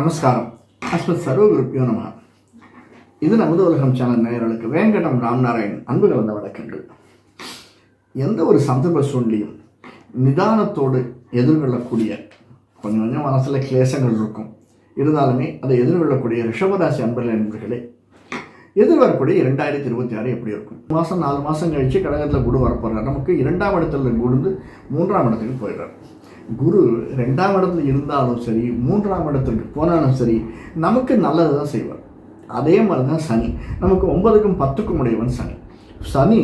நமஸ்காரம். அஸ்மத் சர்வகுருப்பியோ நம. இது நமது உலகம் சேனல் நேயர்களுக்கு வேங்கடம் ராம்நாராயண் அன்பு கலந்த வழக்கங்கள் எந்த ஒரு சந்தர்ப்ப சூழ்நிலையும் நிதானத்தோடு எதிர்கொள்ளக்கூடிய கொஞ்சம் கொஞ்சம் மனசில் கிளேசங்கள் இருக்கும். இருந்தாலுமே அதை எதிர்கொள்ளக்கூடிய ரிஷபராசி அன்பர்கள் நண்பர்களே எதிர்வரக்கூடிய இரண்டாயிரத்தி இருபத்தி ஆறு எப்படி இருக்கும்? மாதம் நாலு மாதம் கழிச்சு கடகத்தில் குடு வரப்போகிறார் நமக்கு இரண்டாம் இடத்துல குடுந்து மூன்றாம் இடத்துக்கு போயிடுறார். குரு ரெண்டாம் இடத்துல இருந்தாலும் சரி மூன்றாம் இடத்துக்கு போனாலும் சரி நமக்கு நல்லது தான் செய்வார். அதே மாதிரி தான் சனி. நமக்கு ஒன்பதுக்கும் பத்துக்கும் உடையவன் சனி. சனி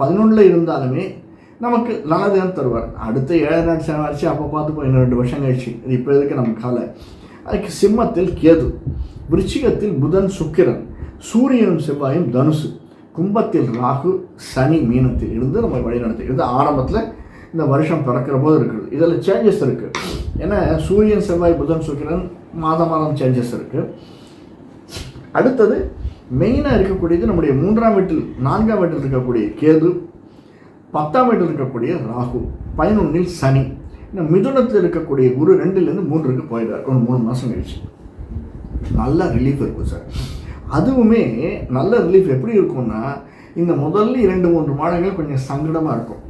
பதினொன்றில் இருந்தாலுமே நமக்கு நல்லது தான் தருவார். அடுத்த ஏழு நாள் சனி அப்போ பார்த்துப்போம் இன்னும் ரெண்டு வருஷம் கழிச்சு. இது இப்போ எதுக்கு நம்ம காலை அதுக்கு சிம்மத்தில் கேது. விருச்சிகத்தில் புதன் சுக்கிரன். சூரியனும் செவ்வாயும் தனுசு. கும்பத்தில் ராகு சனி மீனத்தில் இருந்து நம்ம வழிநடத்தி இது ஆரம்பத்தில் இந்த வருஷம் பிறக்கிற போது இருக்குது இதில் சேஞ்சஸ் இருக்குது ஏன்னா சூரியன் செவ்வாய் புதன் சுக்கிரன் மாதம் மாதம் சேஞ்சஸ் இருக்குது அடுத்தது மெயினாக இருக்கக்கூடியது நம்முடைய மூன்றாம் வீட்டில் நான்காம் வீட்டில் இருக்கக்கூடிய கேது பத்தாம் வீட்டில் இருக்கக்கூடிய ராகு பதினொன்றில் சனி. இந்த மிதுனத்தில் இருக்கக்கூடிய குரு ரெண்டுலேருந்து மூன்றுக்கு போயிடுறார். ஒரு மூணு மாதம் கழிச்சு. நல்ல ரிலீஃப் இருக்கும் சார் அதுவுமே நல்ல ரிலீஃப் எப்படி இருக்கும்னா இந்த முதல்ல இரண்டு மூன்று மாதங்கள் கொஞ்சம் சங்கடமாக இருக்கும்.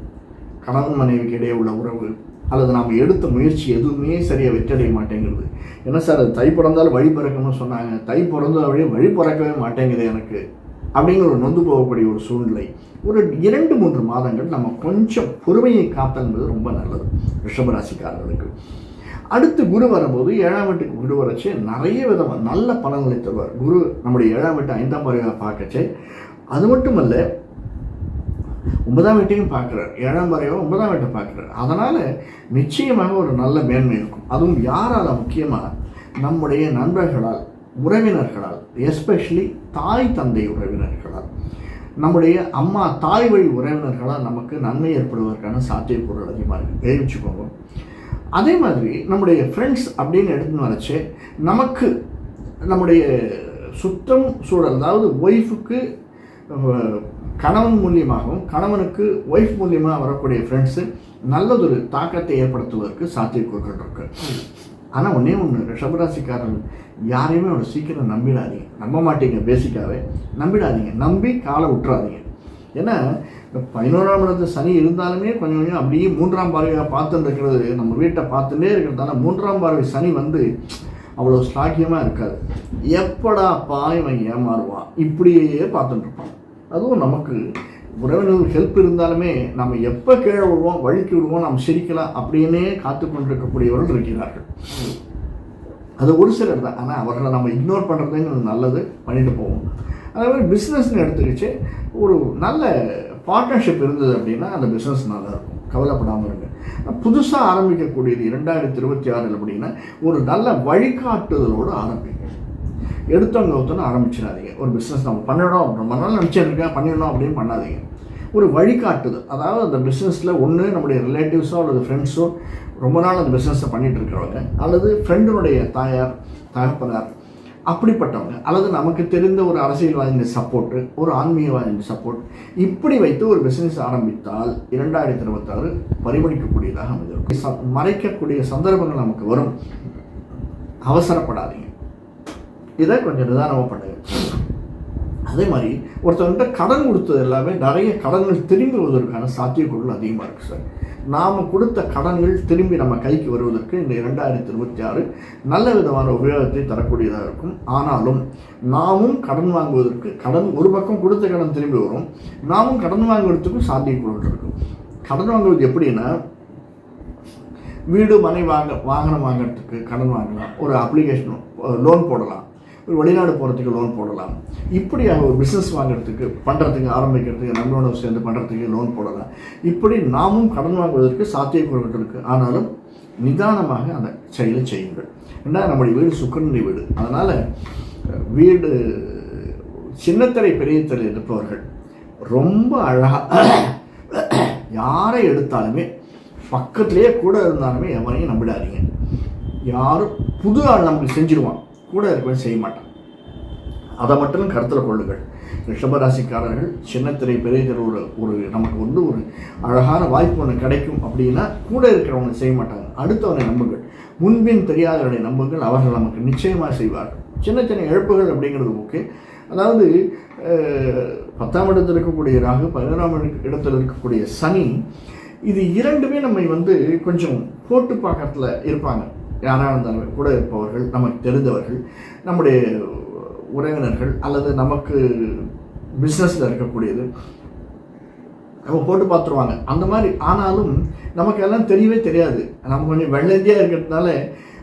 கணவன் மனைவிக்கு இடையே உள்ள உறவு அல்லது நாம் எடுத்த முயற்சி எதுவுமே சரியாக வெற்றடைய மாட்டேங்கிறது என்ன சார் அது தை பிறந்தாலும் வழி பிறக்கணும்னு சொன்னாங்க. தை பிறந்த அப்படியே வழி பிறக்கவே மாட்டேங்குது எனக்கு. அப்படிங்கிற ஒரு நொந்து போகக்கூடிய ஒரு சூழ்நிலை. ஒரு இரண்டு மூன்று மாதங்கள் நம்ம கொஞ்சம் பொறுமையை காத்தல் என்பது ரொம்ப நல்லது ரிஷபராசிக்காரர்களுக்கு. அடுத்து குரு வரும்போது ஏழாம் வீட்டுக்கு குரு வரச்சு நிறைய விதமாக நல்ல பலன்களை தருவார். குரு நம்முடைய ஏழாம் வீட்டு ஐந்தாம் பறவை பார்க்கச்சே. அது மட்டுமல்ல ஒன்பதாம் வீட்டையும் பார்க்குறார். ஏழாம் வரையோ ஒன்பதாம் வீட்டை பார்க்குறார். அதனால் நிச்சயமாக ஒரு நல்ல மேன்மை இருக்கும். அதுவும் யாரால் முக்கியமாக நம்முடைய நண்பர்களால் உறவினர்களால் எஸ்பெஷலி தாய் தந்தை உறவினர்களால். நம்முடைய அம்மா தாய் வழி உறவினர்களால் நமக்கு நன்மை ஏற்படுவதற்கான சாத்தியக்கூறுகள் அதிகமாக இருக்குது தெரிவிச்சுக்கோங்க அதே மாதிரி நம்முடைய ஃப்ரெண்ட்ஸ் அப்படின்னு எடுத்துன்னு வரச்சு நமக்கு நம்முடைய சுத்தம் சூழல் அதாவது ஒய்ஃபுக்கு கணவன் மூலியமாகவும் கணவனுக்கு ஒய்ஃப் மூலியமாக வரக்கூடிய ஃப்ரெண்ட்ஸு நல்லதொரு தாக்கத்தை ஏற்படுத்துவதற்கு சாத்தியக்கூறுகள் இருக்கு. ஆனால் ஒன்றே ஒன்று ரிஷபராசிக்காரன் யாரையுமே ஒரு சீக்கிரம் நம்பிடாதீங்க. நம்ப மாட்டீங்க பேசிக்காகவே நம்பிடாதீங்க. நம்பி காலை விட்டுறாதீங்க ஏன்னா இந்த பதினோராம் இடத்து சனி இருந்தாலுமே கொஞ்சம் கொஞ்சம் அப்படியே மூன்றாம் பார்வையாக பார்த்துட்டு இருக்கிறது நம்ம வீட்டை பார்த்துட்டே இருக்கிறதால மூன்றாம் பார்வை சனி வந்து அவ்வளோ ஸ்லாக்கியமாக இருக்காது. எப்படா இவன் ஏமாறுவான்? இப்படியே பார்த்துட்டு இருப்பான். அதுவும் நமக்கு உறவினர்கள் ஹெல்ப் இருந்தாலுமே நம்ம எப்போ கீழே விடுவோம் வழிக்கு விடுவோம் நம்ம சிரிக்கலாம் அப்படின்னே காத்து கொண்டிருக்கக்கூடியவர்கள் இருக்கிறார்கள். அது ஒரு சிலர் தான். ஆனால் அவர்களை நம்ம இக்னோர் பண்ணுறதுங்கிறது நல்லது. பண்ணிட்டு போவோம். அதே மாதிரி பிஸ்னஸ்னு எடுத்துக்கிச்சு. ஒரு நல்ல பார்ட்னர்ஷிப் இருந்தது அப்படின்னா அந்த பிஸ்னஸ் நல்லா இருக்கும் கவலைப்படாமல் இருங்க. புதுசாக ஆரம்பிக்கக்கூடியது இரண்டாயிரத்தி இருபத்தி ஆறில் அப்படின்னா ஒரு நல்ல வழிகாட்டுதலோடு ஆரம்பிக்கும் எடுத்தவங்க ஒருத்தனை ஆரம்பிச்சிடாதீங்க. ஒரு பிஸ்னஸ் நம்ம பண்ணணும் ரொம்ப நாள் நினச்சிருக்கேன் பண்ணிடணும் அப்படின்னு பண்ணாதீங்க. ஒரு வழிகாட்டுது அதாவது அந்த பிஸ்னஸில் ஒன்று நம்முடைய ரிலேட்டிவ்ஸோ அல்லது ஃப்ரெண்ட்ஸோ ரொம்ப நாள் அந்த பிஸ்னஸை பண்ணிகிட்டு இருக்கிறவங்க அல்லது ஃப்ரெண்டினுடைய தாயார் தகப்பனார் அப்படிப்பட்டவங்க அல்லது நமக்கு தெரிந்த ஒரு அரசியல்வாதியின் சப்போர்ட்டு ஒரு ஆன்மீகவாதியின் சப்போர்ட் இப்படி வைத்து ஒரு பிஸ்னஸ் ஆரம்பித்தால் இரண்டாயிரத்தி இருபத்தாறு பரிமளிக்கக்கூடியதாக அமைந்திருக்கும். மறைக்கக்கூடிய சந்தர்ப்பங்கள் நமக்கு வரும். அவசரப்படாதீங்க. இதை கொஞ்சம் நிதானமாக பண்ணுங்கள் அதே மாதிரி ஒருத்தவங்கிட்ட கடன் கொடுத்தது எல்லாமே நிறைய கடன்கள் திரும்பி வருவதற்கான சாத்தியக்கூறுகள் அதிகமாக இருக்குது சார் நாம் கொடுத்த கடன்கள் திரும்பி நம்ம கைக்கு வருவதற்கு இந்த இரண்டாயிரத்தி இருபத்தி ஆறு நல்ல விதமான உபயோகத்தை தரக்கூடியதாக இருக்கும். ஆனாலும் நாமும் கடன் வாங்குவதற்கு கடன் ஒரு பக்கம் கொடுத்த கடன் திரும்பி வரும். நாமும் கடன் வாங்குவதற்கும் சாத்தியக்கூறுகள் இருக்கும் கடன் வாங்குவது எப்படின்னா வீடு மனை வாங்க வாகனம் வாங்குறதுக்கு கடன் வாங்கலாம். ஒரு அப்ளிகேஷன் லோன் போடலாம். வெளிநாடு போகிறதுக்கு லோன் போடலாம். இப்படியாக ஒரு பிஸ்னஸ் வாங்குறதுக்கு பண்ணுறதுக்கு ஆரம்பிக்கிறதுக்கு நம்மளோட சேர்ந்து பண்ணுறதுக்கு லோன் போடலாம். இப்படி நாமும் கடன் வாங்குவதற்கு சாத்தியக்கூறுகள் இருக்குது ஆனாலும் நிதானமாக அந்த செயலை செய்யுங்கள். ஏன்னா நம்முடைய வீடு சுக்கரனுடைய வீடு. அதனால் வீடு சின்னத்திரை பெரியத்திரை இருப்பவர்கள் ரொம்ப அழகாக யாரை எடுத்தாலுமே பக்கத்துலேயே கூட இருந்தாலுமே எவனையும் நம்பிடாதீங்க. யாரும் புது ஆள் நமக்கு செஞ்சிருவான். கூட இருக்கவே செய்ய மாட்டான். அதை மட்டும் கருத்தில் கொள்ளுங்கள். ரிஷபராசிக்காரர்கள் சின்னத்திரை பெரிய திரை ஒரு ஒரு நமக்கு வந்து ஒரு அழகான வாய்ப்பு ஒன்று கிடைக்கும் அப்படின்னா கூட இருக்கிறவங்க செய்ய மாட்டாங்க. அடுத்தவனை நம்புங்கள். முன்பின் தெரியாதவனை நம்புங்கள். அவர்கள் நமக்கு நிச்சயமாக செய்வார்கள். சின்ன சின்ன இழப்புகள் அப்படிங்கிறது ஓகே. அதாவது பத்தாம் இடத்தில் இருக்கக்கூடிய ராகு பதினோராம் இடத்தில் இருக்கக்கூடிய சனி இது இரண்டுமே நம்மை வந்து கொஞ்சம் போட்டு பார்க்கறதுல இருப்பாங்க. யாராக இருந்தாலும் கூட இருப்பவர்கள் நமக்கு தெரிந்தவர்கள் நம்முடைய உறவினர்கள் அல்லது நமக்கு பிஸ்னஸில் இருக்கக்கூடியது நம்ம போட்டு பார்த்துருவாங்க. அந்த மாதிரி ஆனாலும் நமக்கு எல்லாம் தெரியவே தெரியாது. நம்ம கொஞ்சம் வெள்ளந்தியாக இருக்கிறதுனால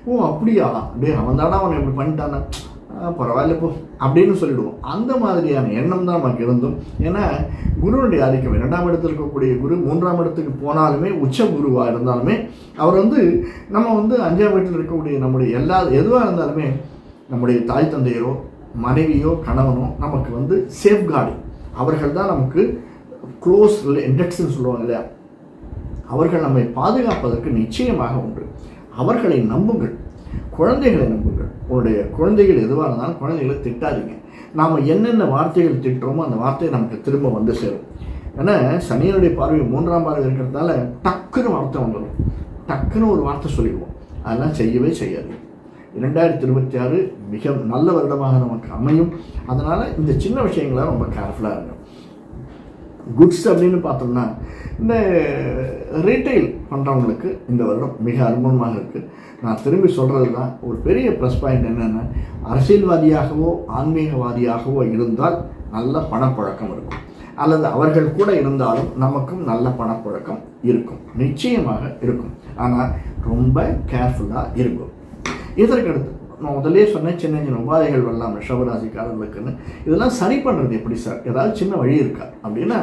ஓ அப்படியா? அப்படியே அவன் தானே அவனை இப்படி பண்ணிட்டானா பரவாயில்ல போ. அப்படின்னு சொல்லிடுவோம். அந்த மாதிரியான எண்ணம் தான் நமக்கு இருந்தும் ஏன்னா குருவனுடைய ஆதிக்கம் இரண்டாம் இடத்தில் இருக்கக்கூடிய குரு மூன்றாம் இடத்துக்கு போனாலுமே உச்ச குருவாக இருந்தாலுமே அவர் வந்து நம்ம வந்து அஞ்சாம் வீட்டில் இருக்கக்கூடிய நம்முடைய எல்லா எதுவாக இருந்தாலுமே நம்முடைய தாய் தந்தையரோ மனைவியோ கணவனோ நமக்கு வந்து சேஃப்கார்டு அவர்கள் தான் நமக்கு க்ளோஸ் இண்டெக்ஸ்ன்னு சொல்லுவாங்க இல்லையா? அவர்கள் நம்மை பாதுகாப்பதற்கு நிச்சயமாக உண்டு. அவர்களை நம்புங்கள். குழந்தைகளை நம்புங்கள். உன்னுடைய குழந்தைகள் எதுவாக இருந்தாலும் குழந்தைகளை திட்டாதீங்க. நாம் என்னென்ன வார்த்தைகள் திட்டுறோமோ அந்த வார்த்தை நமக்கு திரும்ப வந்து சேரும். ஏன்னா சனியனுடைய பார்வை மூன்றாம் பார்வை இருக்கிறதால டக்குன்னு வார்த்தை வந்துடும். டக்குன்னு ஒரு வார்த்தை சொல்லிடுவோம். அதெல்லாம் செய்யவே செய்யாது. இரண்டாயிரத்தி இருபத்தி ஆறு மிக நல்ல வருடமாக நமக்கு அமையும். அதனால் இந்த சின்ன விஷயங்களாக ரொம்ப கேர்ஃபுல்லாக இருக்கும் குட்ஸ் அப்படின்னு பார்த்தோம்னா இந்த ரீட்டைல் பண்ணுறவங்களுக்கு இந்த வருடம் மிக அற்புதமாக இருக்குது நான் திரும்பி சொல்கிறது தான் ஒரு பெரிய ப்ளஸ் பாயிண்ட் என்னென்னா அரசியல்வாதியாகவோ ஆன்மீகவாதியாகவோ இருந்தால் நல்ல பணப்பழக்கம் இருக்கும். அல்லது அவர்கள் கூட இருந்தாலும் நமக்கும் நல்ல பணப்பழக்கம் இருக்கும். நிச்சயமாக இருக்கும். ஆனால் ரொம்ப கேர்ஃபுல்லாக இருக்கும். இதற்கடுத்து நான் முதலே சொன்னேன் சின்ன சின்ன உபாதைகள் வரலாம் ரிஷபராசிக்காரர்களுக்குன்னு. இதெல்லாம் சரி பண்ணுறது எப்படி சார்? ஏதாவது சின்ன வழி இருக்கா? அப்படின்னா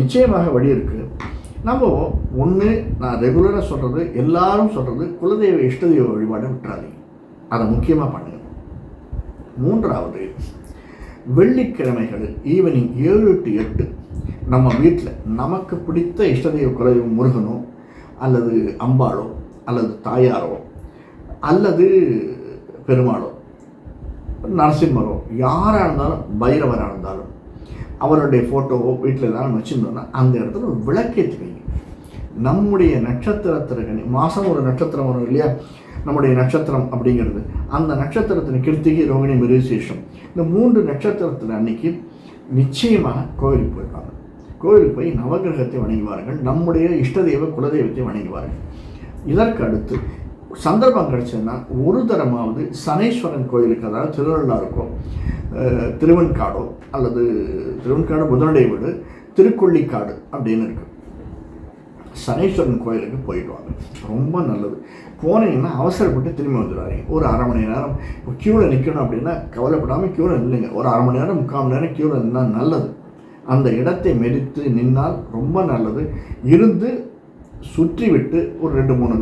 நிச்சயமாக வழி இருக்குது நம்ம ஒன்று நான் ரெகுலராக சொல்கிறது எல்லாரும் சொல்கிறது குலதெய்வ இஷ்டதெய்வ வழிபாடு விட்டுறாதீங்க. அதை முக்கியமாக பண்ணுங்க. மூன்றாவது வெள்ளிக்கிழமைகள் ஈவினிங் ஏழு டு எட்டு நம்ம வீட்டில் நமக்கு பிடித்த இஷ்டதெய்வ குலதெய்வம் முருகனோ அல்லது அம்பாளோ அல்லது தாயாரோ அல்லது பெருமாளோ நரசிம்மரோ யாராக இருந்தாலும் பைரவராக இருந்தாலும் அவருடைய ஃபோட்டோவோ வீட்டில் ஏதாவது வச்சுருந்தோன்னா அந்த இடத்துல ஒரு விளக்கேற்றி வைங்க. நம்முடைய நட்சத்திரத்திற்கு மாதம் ஒரு நட்சத்திரம் வரும் இல்லையா? நம்முடைய நட்சத்திரம் அப்படிங்கிறது. அந்த நட்சத்திரத்தின் கிருத்திகை ரோகிணி மிருசேஷம் இந்த மூன்று நட்சத்திரத்தில் அன்னைக்கு நிச்சயமாக கோவிலுக்கு போயிருப்பாங்க. கோவிலுக்கு போய் நவகிரகத்தை வணங்குவார்கள். நம்முடைய இஷ்டதெய்வ குலதெய்வத்தை வணங்குவார்கள். இதற்கு அடுத்து சந்தர்ப்பம் கிடைச்சதுன்னா ஒரு தரமாவது சனீஸ்வரன் கோயிலுக்கு அதாவது திருநள்ளாருக்கோ இருக்கும். திருவெண்காடோ அல்லது திருவெண்காடு புதனுடைய வீடு திருக்கொள்ளிக்காடு அப்படின்னு இருக்குது சனீஸ்வரன் கோயிலுக்கு போயிட்டு வாங்க. ரொம்ப நல்லது. போனீங்கன்னா அவசரப்பட்டு திரும்பி வந்துடுவாங்க ஒரு அரை மணி நேரம் இப்போ க்யூவில் நிற்கணும் அப்படின்னா கவலைப்படாமல் க்யூவில் நில்லுங்க. ஒரு அரை மணி நேரம் முக்கால் மணி நேரம் க்யூவில் இருந்தால் நல்லது. அந்த இடத்தை மெரித்து நின்னால் ரொம்ப நல்லது. இருந்து சுற்றி விட்டு ஒரு ரெண்டு மூணு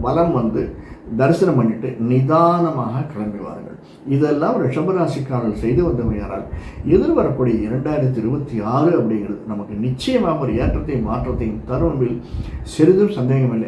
வலம் வந்து தரிசனம் பண்ணிட்டு நிதானமாக கிளம்பி வாருங்கள் இதெல்லாம் ரிஷபராசிக்காரர்கள் செய்து வந்தமையானால் எதிர்வரக்கூடிய இரண்டாயிரத்தி இருபத்தி ஆறு அப்படிங்கிறது நமக்கு நிச்சயமாக ஒரு ஏற்றத்தையும் மாற்றத்தையும் தரும் சிறிதும் சந்தேகமில்லை.